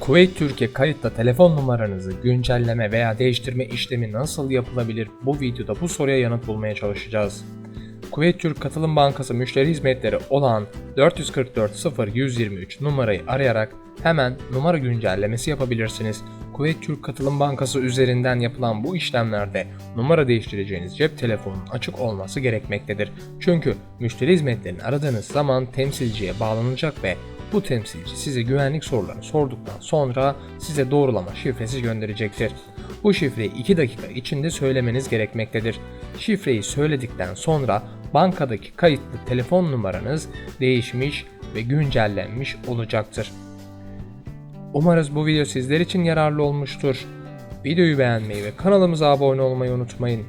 Kuveyt Türkiye kayıtla telefon numaranızı güncelleme veya değiştirme işlemi nasıl yapılabilir? Bu videoda bu soruya yanıt bulmaya çalışacağız. Kuveyt Türk Katılım Bankası müşteri hizmetleri olan 444 0 123 numarayı arayarak hemen numara güncellemesi yapabilirsiniz. Kuveyt Türk Katılım Bankası üzerinden yapılan bu işlemlerde numara değiştireceğiniz cep telefonunun açık olması gerekmektedir. Çünkü müşteri hizmetlerini aradığınız zaman temsilciye bağlanacak ve bu temsilci size güvenlik sorularını sorduktan sonra size doğrulama şifresi gönderecektir. Bu şifreyi 2 dakika içinde söylemeniz gerekmektedir. Şifreyi söyledikten sonra bankadaki kayıtlı telefon numaranız değişmiş ve güncellenmiş olacaktır. Umarız bu video sizler için yararlı olmuştur. Videoyu beğenmeyi ve kanalımıza abone olmayı unutmayın.